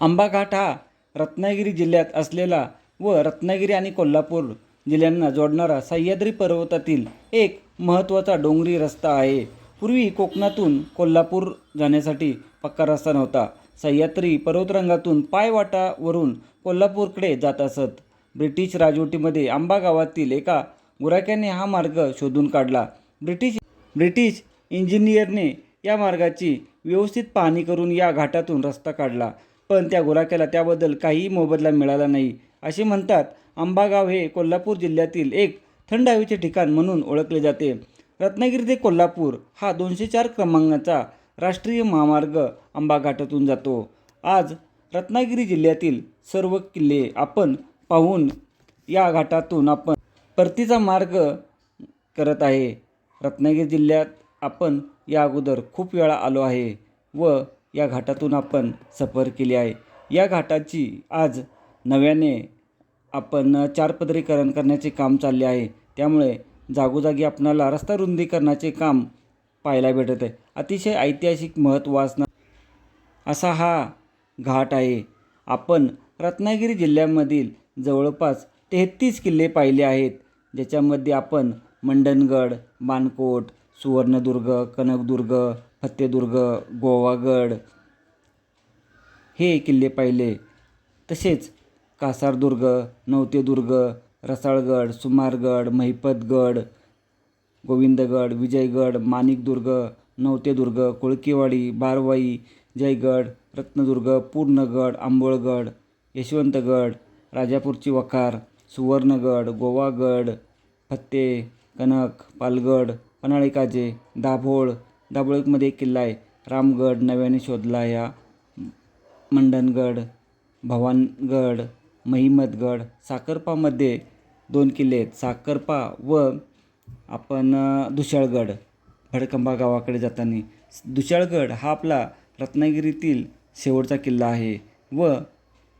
आंबा घाट हा रत्नागिरी जिल्ह्यात असलेला व रत्नागिरी आणि कोल्हापूर जिल्ह्यांना जोडणारा सह्याद्री पर्वतातील एक महत्त्वाचा डोंगरी रस्ता आहे. पूर्वी कोकणातून कोल्हापूर जाण्यासाठी पक्का रस्ता नव्हता. सह्याद्री पर्वतरंगातून पायवाटावरून कोल्हापूरकडे जात असत. ब्रिटिश राजवटीमध्ये आंबा गावातील एका गुराख्याने हा मार्ग शोधून काढला. ब्रिटिश ब्रिटिश इंजिनियरने या मार्गाची व्यवस्थित पाहणी करून या घाटातून रस्ता काढला. पण त्या गुराख्याला त्याबद्दल काहीही मोबदला मिळाला नाही. असे म्हणतात आंबागाव हे कोल्हापूर जिल्ह्यातील एक थंड हवेचे ठिकाण म्हणून ओळखले जाते. रत्नागिरी ते कोल्हापूर हा दोनशे चार क्रमांकाचा राष्ट्रीय महामार्ग आंबा घाटातून जातो. आज रत्नागिरी जिल्ह्यातील सर्व किल्ले आपण पाहून या घाटातून आपण परतीचा मार्ग करत आहे. रत्नागिरी जिल्ह्यात आपण या अगोदर खूप वेळा आलो आहे व या घाटातून आपण सफर केली आहे. या घाटाची आज नव्याने आपण चारपदरीकरण करण्याचे काम चालले आहे. त्यामुळे जागोजागी आपणाला रस्ता रुंदीकरणाचे काम पाहायला भेटत आहे. अतिशय ऐतिहासिक महत्त्व असणार असा हा घाट आहे. आपण रत्नागिरी जिल्ह्यामधील जवळपास तेहतीस किल्ले पाहिले आहेत. ज्याच्यामध्ये आपण मंडणगड मानकोट सुवर्णदुर्ग कनकदुर्ग फत्तेदुर्ग गोवागड. हे किल्ले पाहिले. तसेच कासारदुर्ग नवतेदुर्ग रसाळगड सुमारगड महिपतगड गोविंदगड विजयगड माणिकदुर्ग नवतेदुर्ग कोळकीवाडी बारवाई जयगड रत्नदुर्ग पूर्णगड आंबोळगड यशवंतगड राजापूरची वखार सुवर्णगड गोवागड फत्ते कनक पालगड पन्हाळेकाजे दाभोळ दाभोळमध्ये एक किल्ला आहे. रामगड नव्याने शोधला या मंडणगड भवानगड महिमतगड साखरपामध्ये दोन किल्ले आहेत. साखरपा व आपण दुशाळगड भडकंबा गावाकडे जाताना. दुशाळगड हा आपला रत्नागिरीतील शेवटचा किल्ला आहे व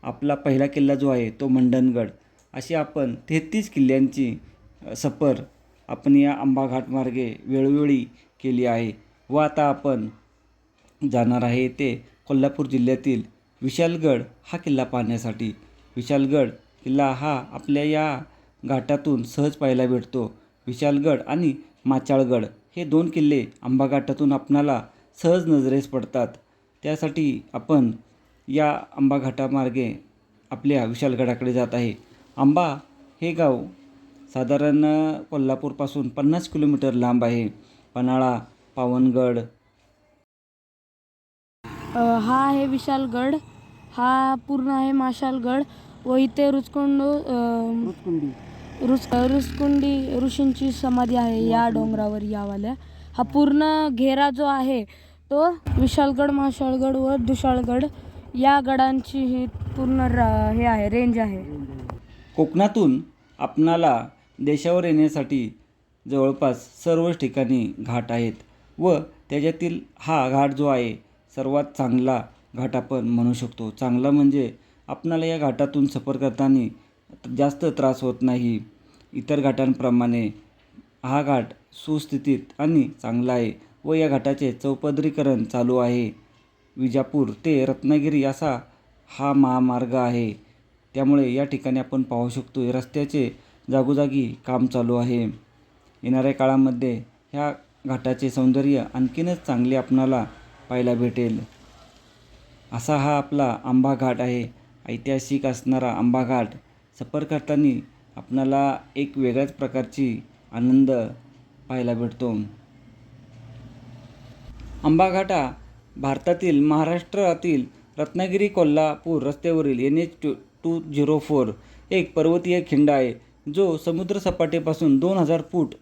आपला पहिला किल्ला जो आहे तो मंडणगड अशी आपण तेहतीस किल्ल्यांची सफर आपण या आंबा वेळोवेळी केली आहे. व आता आपण जाणार आहे ते कोल्हापूर जिल्ह्यातील विशालगड हा किल्ला पाहण्यासाठी. विशालगड किल्ला हा आपल्या या घाटातून सहज पाहायला भेटतो. विशालगड आणि माचाळगड हे दोन किल्ले आंबा घाटातून आपणाला सहज नजरेस पडतात. त्यासाठी आपण या आंबा घाटामार्गे आपल्या विशालगडाकडे जात आहे. आंबा हे गाव साधारण कोल्हापूरपासून पन्नास किलोमीटर लांब आहे. पन्हाळा पावनगड. हा आहे विशालगड. हा पूर्ण आहे माशालगड व इथे रुचकुंड अ, रुच रुचकुंडी ऋषींची समाधी आहे या डोंगरावर यावाल्या. हा पूर्ण घेरा जो आहे तो विशालगड माशाळगड व दुशाळगड या गडांची ही पूर्ण रा- हे आहे रेंज आहे. कोकणातून आपणाला देशावर येण्यासाठी जवळपास सर्वच ठिकाणी घाट आहेत. व त्याच्यातील हा घाट जो आहे सर्वात चांगला घाट आपण म्हणू शकतो. चांगला म्हणजे आपणाला या घाटातून सफर करताना जास्त त्रास होत नाही. इतर घाटांप्रमाणे हा घाट सुस्थितीत आणि चांगला आहे व या घाटाचे चौपदरीकरण चालू आहे. विजापूर ते रत्नागिरी असा हा महामार्ग आहे. त्यामुळे या ठिकाणी आपण पाहू शकतो रस्त्याचे जागोजागी काम चालू आहे. येणाऱ्या काळामध्ये ह्या घाटाचे सौंदर्य आणखीनच चांगले आपणाला पाहायला भेटेल. असा हा आपला आंबा घाट आहे. ऐतिहासिक असणारा आंबा घाट सफर करताना आपणाला एक वेगळ्याच प्रकारची आनंद पाहायला भेटतो. आंबाघाट हा भारतातील महाराष्ट्रातील रत्नागिरी कोल्हापूर रस्त्यावरील N H two two zero four एक पर्वतीय खिंड आहे जो समुद्रसपाटीपासून दोन हजार फूट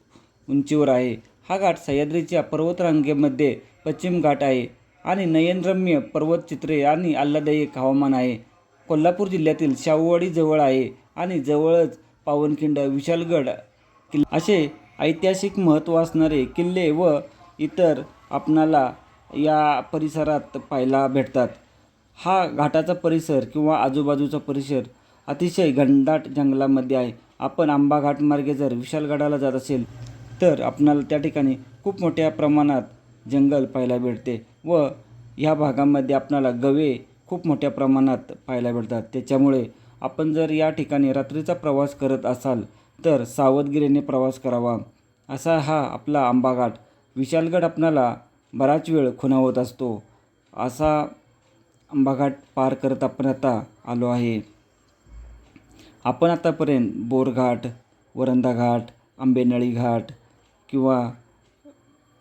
उंचीवर आहे. हा घाट सह्याद्रीच्या पर्वतरांगेमध्ये पश्चिम घाट आहे आणि नयनरम्य पर्वतचित्रे आणि आल्हाददायक हवामान आहे. कोल्हापूर जिल्ह्यातील शाहूवाडी जवळ आहे आणि जवळच पावनखिंड विशालगड किल्ला असे ऐतिहासिक महत्त्व असणारे किल्ले व इतर आपणाला या परिसरात पाहायला भेटतात. हा घाटाचा परिसर किंवा आजूबाजूचा परिसर अतिशय घनदाट जंगलामध्ये आहे. आपण आंबा मार्गे जर विशालगडाला जात असेल तर आपणाला त्या ठिकाणी खूप मोठ्या प्रमाणात जंगल पाहायला भेटते व ह्या भागामध्ये आपणाला गवे खूप मोठ्या प्रमाणात पाहायला भेटतात. त्याच्यामुळे आपण जर या ठिकाणी रात्रीचा प्रवास करत असाल तर सावधगिरीने प्रवास करावा. असा हा आपला आंबाघाट. विशालगड आपणाला बराच वेळ खुणावत असतो. असा आंबाघाट पार करत आपण आता आलो आहे. आपण आतापर्यंत बोरघाट वरंदा घाट आंबेनळी घाट किंवा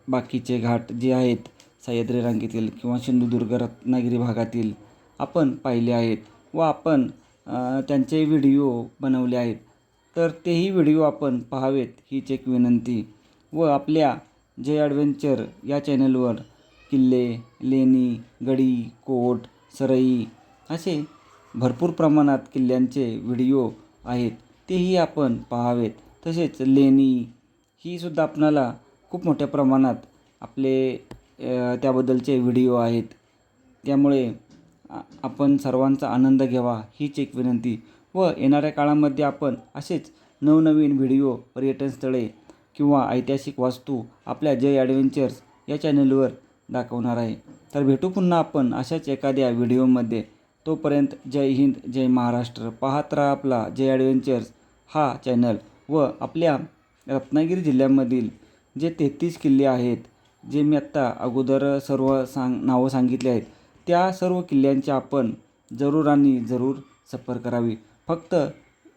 बाकीचे घाट जे आहेत सह्याद्री रांगेतील किंवा सिंधुदुर्ग रत्नागिरी भागातील आपण पाहिले आहेत व आपण त्यांचे व्हिडिओ बनवले आहेत. तर तेही व्हिडिओ आपण पाहावेत हीच एक विनंती व आपल्या जय ॲडव्हेंचर या चॅनलवर किल्ले लेणी गडी कोट सरई असे भरपूर प्रमाणात किल्ल्यांचे व्हिडिओ आहेत तेही आपण पाहावेत. तसेच लेणी ही सुद्धा आपणाला खूप मोठ्या प्रमाणात आपले त्याबद्दलचे व्हिडिओ आहेत. त्यामुळे आपण सर्वांचा आनंद घ्यावा हीच एक विनंती. व येणाऱ्या काळामध्ये आपण असेच नवनवीन व्हिडिओ पर्यटन स्थळे किंवा ऐतिहासिक वास्तू आपल्या जय ॲडव्हेंचर्स या चॅनलवर दाखवणार आहे. तर भेटू पुन्हा आपण अशाच एखाद्या व्हिडिओमध्ये. तोपर्यंत जय हिंद जय महाराष्ट्र. पाहत राहा आपला जय ॲडव्हेंचर्स हा चॅनल व आपल्या रत्नागिरी जिल्ह्यामधील जे तेहतीस किल्ले आहेत जे मी आत्ता अगोदर सर्व सांग नावं सांगितले आहेत त्या सर्व किल्ल्यांची आपण जरूर आणि जरूर सफर करावी. फक्त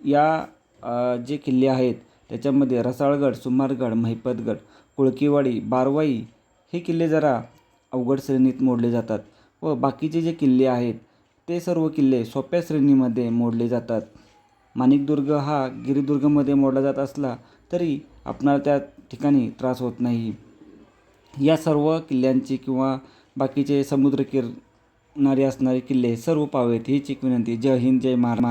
या जे किल्ले आहेत त्याच्यामध्ये रसाळगड सुमारगड महिपतगड कुळकीवाडी बारवाई हे किल्ले जरा अवघड श्रेणीत मोडले जातात व बाकीचे जे किल्ले आहेत ते सर्व किल्ले सोप्या श्रेणीमध्ये मोडले जातात. माणिकदुर्ग हा गिरिदुर्गमध्ये मोडला जात असला तरी आपणाला त्या ठिकाणी त्रास होत नाही. या सर्व किल्ल्यांची किंवा बाकीचे समुद्र किनारी असणारे किल्ले सर्व पावेत हीच एक विनंती. जय हिंद जय महाराज